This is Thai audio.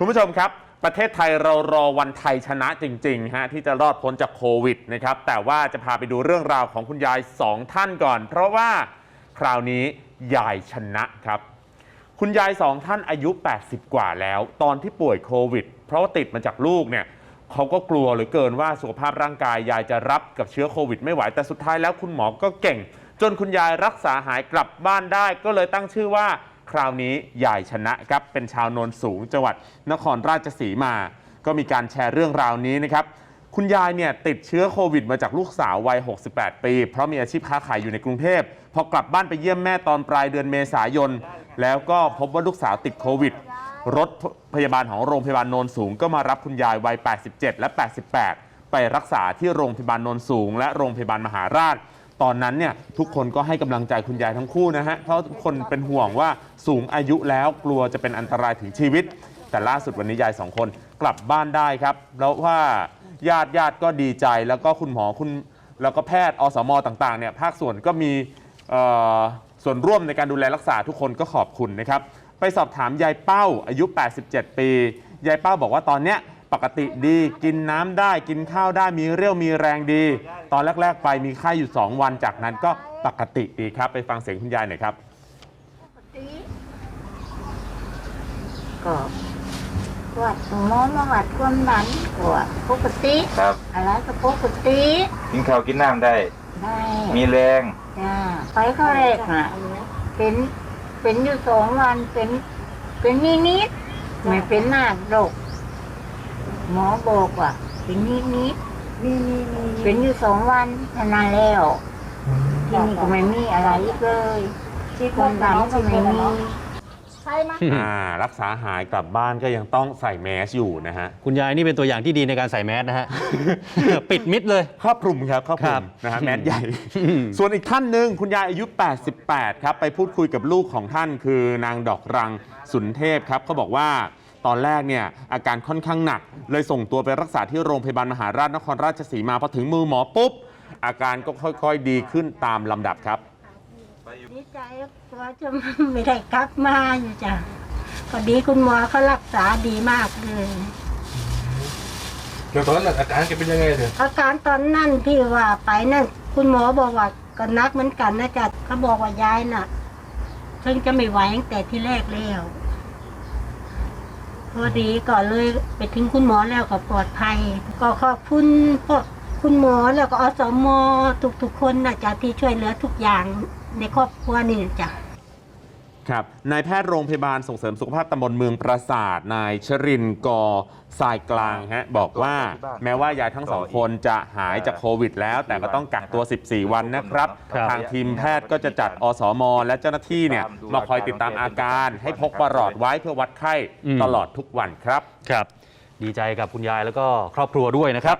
คุณผู้ชมครับประเทศไทยเรารอวันไทยชนะจริงๆฮะที่จะรอดพ้นจากโควิดนะครับแต่ว่าจะพาไปดูเรื่องราวของคุณยายสองท่านก่อน เพราะว่าคราวนี้ยายชนะครับ คุณยายสองท่านอายุ 80 กว่าแล้ว ตอนที่ป่วยโควิด เพราะว่าติดมาจากลูกเนี่ยเขาก็กลัวเหลือเกินว่าสุขภาพร่างกายยายจะรับกับเชื้อโควิด ไม่ไหวแต่สุดท้ายแล้วคุณหมอก็เก่ง จนคุณยายรักษาหายกลับบ้านได้ ก็เลยตั้งชื่อว่า คราวนี้ยายชนะครับ เป็นชาวโนนสูงจังหวัดนครราชสีมา ก็มีการแชร์เรื่องราวนี้นะครับ คุณยายเนี่ยติดเชื้อโควิดมาจากลูกสาววัย 68 ปี เพราะมีอาชีพค้าขายอยู่ในกรุงเทพ พอกลับบ้านไปเยี่ยมแม่ตอนปลายเดือนเมษายน แล้วก็พบว่าลูกสาวติดโควิด รถพยาบาลของโรงพยาบาลโนนสูง ก็มารับคุณยายวัย 87 และ 88 ไปรักษาที่โรงพยาบาลโนนสูง และโรงพยาบาลมหาราช ตอนนั้นเนี่ยทุกคนก็ให้กำลังใจคุณยายทั้งคู่นะฮะเพราะทุกคนเป็นห่วงว่าสูงอายุแล้วกลัวจะเป็นอันตรายถึงชีวิต แต่ล่าสุดวันนี้ยายสองคนกลับบ้านได้ครับแล้วว่าญาติญาติก็ดีใจแล้วก็คุณหมอคุณแล้วก็แพทย์อสมต่างๆเนี่ยภาคส่วนก็มีเอ่อส่วนร่วมในการดูแลรักษาทุกคนก็ขอบคุณนะครับ ไปสอบถามยายเป้าอายุ 87 ปี ยายเป้าบอกว่าตอนเนี้ย ปกติดี กินน้ำได้กินข้าวได้มีเรี่ยวมีแรงดี ตอนแรก ๆ ไปมีไข้อยู่ 2 วันจากนั้นก็ปกติดีครับ ไปฟังเสียงคุณยายหน่อยครับ ก็วัดหมอมาวัดความดันก็ปกติ ครับ อะไรก็ปกติกินข้าวกินน้ำได้ ได้มีแรง จ้าไปเข้าแรกน่ะ เป็นเป็นอยู่สองวันเป็น เป็นนิดนิดๆไม่เป็นหนักโรค หมอบอกว่าเป็นนิดนิดๆเป็นอยู่สองวันเท่านั้นแล้วทีนี้ก็ไม่มีอะไรอีกเลยความดันก็ไม่มีอ่ารักษาหายกลับบ้านก็ยังต้องใส่แมสอยู่นะฮะ คุณยายนี่เป็นตัวอย่างที่ดีในการใส่แมสนะฮะ ปิดมิดเลย ครอบคลุมครับครอบคลุครัมบนะฮะแมสใหญ่ ส่วนอีกท่านหนึ่งคุณยายอายุ 88 ครับ ไปพูดคุยกับลูกของท่านคือนางดอกรังสุนเทพครับเขาบอกว่า ตอนแรกเนี่ยอาการค่อนข้างหนัก เลยส่งตัวไปรักษาที่โรงพยาบาลมหาราชนครราชสีมาพอถึงมือหมอปุ๊บ อาการก็ค่อยๆดีขึ้นตามลำดับครับดีใจว่าจะไม่ได้กลับมาอยู่จ้ะพอดีคุณหมอเขารักษาดีมากเลยเดี๋ยวตอนนั้นอาการแกเป็นยังไงเถอะอาการตอนนั่นที่ว่าไปนั่นคุณหมอบอกว่าก็นักเหมือนกันนะจ๊ะเขาบอกว่ายายน่ะถึงจะไม่ไหวตั้งแต่ที่แรกแล้วพ อดีก็เลยไปถึงคุณหมอแล้วก็ปลอดภัย ก็ขอบคุณพวกคุณหมอแล้วก็อสมทุกๆคนนะจ๊ะที่ช่วยเหลือทุกอย่างในครอบครัวนี่จ้ะ ครับนายแพทย์โรงพยาบาลส่งเสริมสุขภาพตำบลเมืองปราศาสตร์นายชรินทร์กอทรายกลางฮะบอกว่าแม้ว่ายายทั้งสองคนจะหายจากโควิด แล้วแต่ก็ต้องกักตัว 14 วันนะครับครับ ทางทีมแพทย์ก็จะจัดอสม และเจ้าหน้าที่เนี่ยมาคอยติดตามอาการ ให้พกประหลอดไว้เพื่อวัดไข้ตลอดทุกวันครับ ครับ ดีใจกับคุณยายแล้วก็ครอบครัวด้วยนะครับ